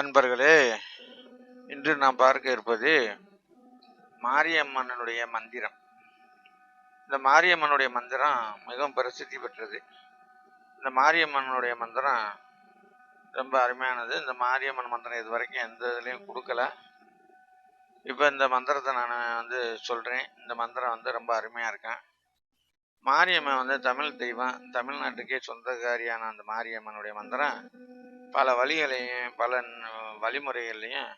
அன்பர்களே இன்று நாம் பார்க்க இருப்பது மாரியம்மனுடைய மந்திரம். இந்த மாரியம்மனுடைய மந்திரம் மிகவும் பிரசித்தி பெற்றது. இந்த மாரியம்மனுடைய மந்திரம் ரொம்ப அருமையானது. இந்த மாரியம்மன் மந்திரம் இது வரைக்கும் எந்த இதுலேயும் கொடுக்கல. இப்போ இந்த மந்திரத்தை நான் வந்து சொல்கிறேன் இந்த மந்திரம் வந்து ரொம்ப அருமையாக இருக்கேன் மாரியம்மன் வந்து தமிழ் தெய்வம். தமிழ்நாட்டுக்கே சொந்தக்காரியான அந்த மாரியம்மனுடைய மந்திரம் பல வழிகளையும் பல வழிமுறைகள்லையும்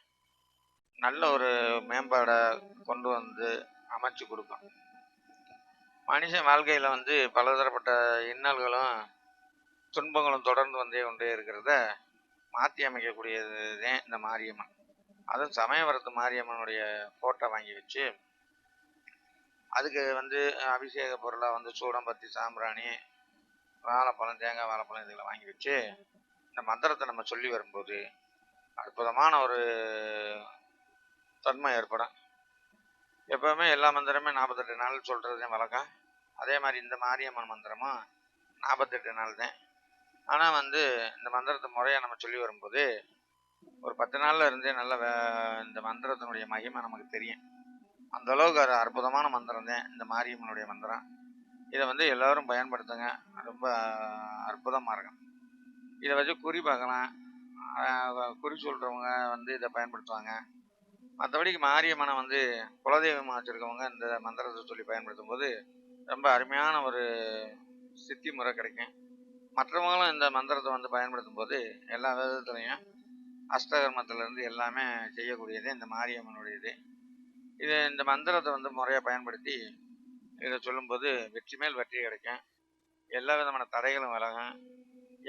நல்ல ஒரு மேம்பாடை கொண்டு வந்து அமைச்சு கொடுக்கும். மனுஷன் வாழ்க்கையில் வந்து பலதரப்பட்ட இன்னல்களும் துன்பங்களும் தொடர்ந்து வந்தே கொண்டே இருக்கிறத மாற்றி அமைக்கக்கூடியது தான் இந்த மாரியம்மன். அதுவும் சமயவரத்து மாரியம்மனுடைய ஃபோட்டோ வாங்கி வச்சு அதுக்கு வந்து அபிஷேக பொருளாக வந்து சூடம்பத்தி சாம்பிராணி வாழைப்பழம் தேங்காய் வாழைப்பழம் இதில் வாங்கி வச்சு இந்த மந்திரத்தை நம்ம சொல்லி வரும்போது அற்புதமான ஒரு தன்மை ஏற்படும். எப்பவுமே எல்லா மந்திரமே நாற்பத்தெட்டு நாள் சொல்கிறது வழக்கம். அதே மாதிரி இந்த மாரியம்மன் மந்திரமும் நாற்பத்தெட்டு நாள் தான். ஆனால் வந்து இந்த மந்திரத்தை முறையாக நம்ம சொல்லி வரும்போது ஒரு பத்து நாளில் இருந்தே நல்ல வே- இந்த மந்திரத்தினுடைய மகிமை நமக்கு தெரியும். அந்த அளவுக்கு அது அற்புதமான மந்திரம் தான் இந்த மாரியம்மனுடைய மந்திரம். இதை வந்து எல்லோரும் பயன்படுத்துங்க. ரொம்ப அற்புதமாக இருக்கும். இதை வச்சு குறி பார்க்கலாம். குறி சொல்கிறவங்க வந்து இதை பயன்படுத்துவாங்க. மற்றபடிக்கு மாரியம்மனை வந்து குலதெய்வமாக வச்சுருக்கவங்க இந்த மந்திரத்தை சொல்லி பயன்படுத்தும் போது ரொம்ப அருமையான ஒரு சித்தி முறை கிடைக்கும். மற்றவங்களும் இந்த மந்திரத்தை வந்து பயன்படுத்தும் போது எல்லா விதத்துலையும் அஷ்டகர்மத்திலேருந்து எல்லாமே செய்யக்கூடியது இந்த மாரியம்மனுடையது. இது இந்த மந்திரத்தை வந்து முறையாக பயன்படுத்தி இதை சொல்லும்போது வெற்றி மேல் வெற்றி கிடைக்கும். எல்லா விதமான தடைகளும் விலகும்.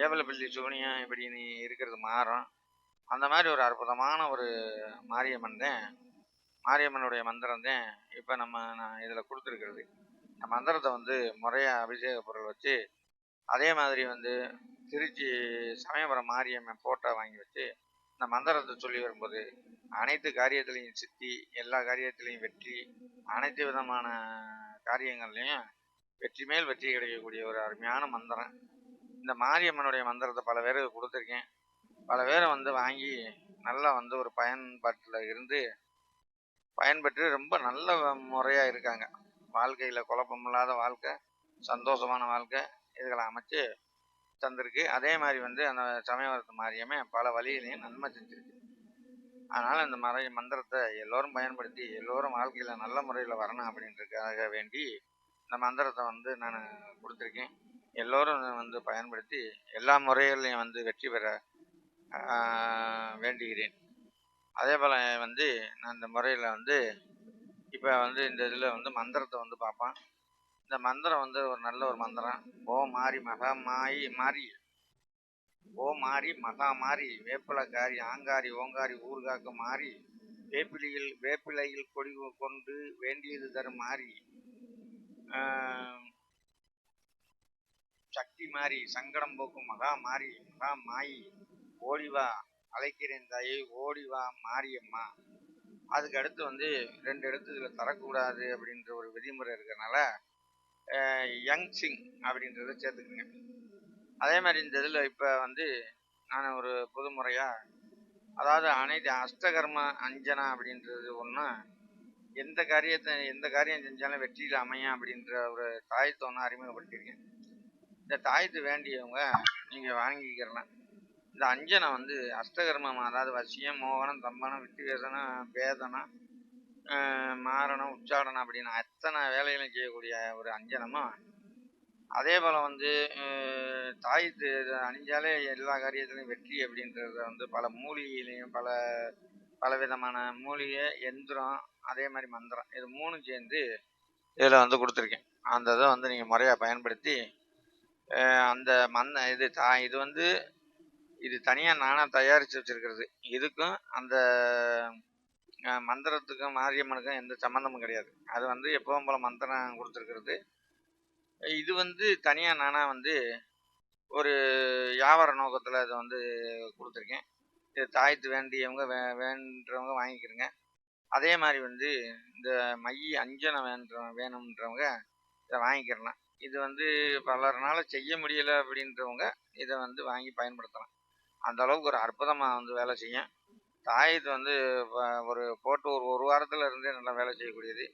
ஏவலப்பள்ளி சோனியா இப்படி நீ இருக்கிறது மாறும். அந்த மாதிரி ஒரு அற்புதமான ஒரு மாரியம்மன் தான். மாரியம்மனுடைய மந்திரம் தான் இப்போ நம்ம நான் இதில் கொடுத்துருக்கிறது. இந்த மந்திரத்தை வந்து முறையாக அபிஷேக பொருள் வச்சு அதே மாதிரி வந்து திருச்சி சமயபுரம் மாரியம்மன் ஃபோட்டோ வாங்கி வச்சு இந்த மந்திரத்தை சொல்லி வரும்போது அனைத்து காரியத்திலையும் சித்தி எல்லா காரியத்திலையும் வெற்றி அனைத்து விதமான காரியங்கள்லையும் வெற்றி மேல் வெற்றி கிடைக்கக்கூடிய ஒரு அருமையான மந்திரம். இந்த மாரியம்மனுடைய மந்திரத்தை பல பேருக்கு கொடுத்துருக்கேன். பல பேரை வந்து வாங்கி நல்லா வந்து ஒரு பயன்பாட்டில் இருந்து பயன்பெற்று ரொம்ப நல்ல முறையாக இருக்காங்க. வாழ்க்கையில் குழப்பமில்லாத வாழ்க்கை சந்தோஷமான வாழ்க்கை இதுகளை அமைச்சு தந்திருக்கு. அதே மாதிரி வந்து அந்த சமயவரத்து மாரியமே பல வழியிலையும் நன்மை செஞ்சிருக்கு. அதனால் இந்த மறை மந்திரத்தை எல்லோரும் பயன்படுத்தி எல்லோரும் வாழ்க்கையில் நல்ல முறையில் வரணும் அப்படின்றதுக்காக வேண்டி இந்த மந்திரத்தை வந்து நான் கொடுத்துருக்கேன். எல்லோரும் வந்து பயன்படுத்தி எல்லா முறைகளையும் வந்து வெற்றி பெற வேண்டுகிறேன். அதே போல் வந்து நான் இந்த முறையில் வந்து இப்போ வந்து இந்த இதில் வந்து மந்திரத்தை வந்து பார்ப்பேன். இந்த மந்திரம் வந்து ஒரு நல்ல ஒரு மந்திரம். ஓ மாறி மகா மாயி மாறி. ஓ மாறி மகா மாறி. வேப்பிலக்காரி ஆங்காரி ஓங்காரி ஊர்காக்க மாறி. வேப்பிலையில் வேப்பிலையில் கொடி கொண்டு வேண்டியது தரும் மாறி. சக்தி மாறி சங்கடம் போக்கும் மகா மாறி மகா மாயி. ஓடிவா அழைக்கிறேன் தாயை ஓடிவா மாரியம்மா. அதுக்கு அடுத்து வந்து ரெண்டு இடத்துல இதில் தரக்கூடாது அப்படின்ற ஒரு விதிமுறை இருக்கிறனால யங் சிங் அப்படின்றத சேர்த்துக்குங்க. அதே மாதிரி இந்த இதில் இப்போ வந்து நான் ஒரு புது முறையாக அதாவது அனைத்து அஷ்டகர்ம அஞ்சனா அப்படின்றது ஒன்று எந்த காரியத்தை எந்த காரியம் செஞ்சாலும் வெற்றியில் அமையும் அப்படின்ற ஒரு தாயத்தை ஒன்று அறிமுகப்படுத்தியிருக்கேன் இந்த தாயத்து வேண்டியவங்க நீங்கள் வாங்கிக்கிறலாம் இந்த அஞ்சனை வந்து அஷ்டகர்மம் அதாவது வசியம் மோகனம் தம்பனம் விட்டுவேசனம் பேதனம் மாரணம் உச்சாடனம் அப்படின்னு அத்தனை வேலைகளும் செய்யக்கூடிய ஒரு அஞ்சனமும் அதே போல் வந்து தாயத்து இதை அணிஞ்சாலே எல்லா காரியத்திலையும் வெற்றி அப்படின்றத வந்து பல மூலிகையிலையும் பல பல விதமான மூலிகை எந்திரம் அதே மாதிரி மந்திரம். இது மூணும் சேர்ந்து இதில் வந்து கொடுத்துருக்கேன். அந்த இதை வந்து நீங்கள் முறையாக பயன்படுத்தி அந்த மண் இது தா இது வந்து இது தனியாக நானாக தயாரித்து வச்சுருக்கிறது. இதுக்கும் அந்த மந்திரத்துக்கும் மாரியம்மனுக்கும் எந்த சம்மந்தமும் கிடையாது. அது வந்து எப்பவும் போல் மந்திரம் கொடுத்துருக்கிறது. இது வந்து தனியாக நானாக வந்து ஒரு வியாபார நோக்கத்தில் இதை வந்து கொடுத்துருக்கேன். இது தாயத்து வேண்டியவங்க வே வேண்டுறவங்க வாங்கிக்கிறங்க. அதே மாதிரி வந்து இந்த மைய அஞ்சனை வேண்ட வேணுன்றவங்க இதை வாங்கிக்கிறலாம் இது வந்து பலர்னால செய்ய முடியலை அப்படின்றவங்க இதை வந்து வாங்கி பயன்படுத்தலாம். அந்த அளவுக்கு ஒரு அற்புதமாக வந்து வேலை செய்யும். தாயத்து வந்து ஒரு போட்டு ஒரு ஒரு வாரத்தில் இருந்தே நல்லா வேலை செய்யக்கூடியது.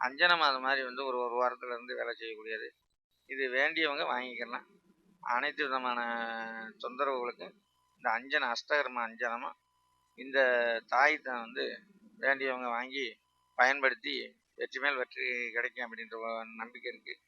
அஞ்சனம் அது மாதிரி வந்து ஒரு ஒரு வாரத்தில் இருந்து வேலை செய்யக்கூடியது. இது வேண்டியவங்க வாங்கிக்கலாம். அனைத்து விதமான தொந்தரவுகளுக்கும் இந்த அஞ்சன அஷ்டகர்ம அஞ்சனமாக இந்த தாயத்தை வந்து வேண்டியவங்க வாங்கி பயன்படுத்தி வெற்றி மேல் வெற்றி கிடைக்கும் அப்படின்ற நம்பிக்கை இருக்குது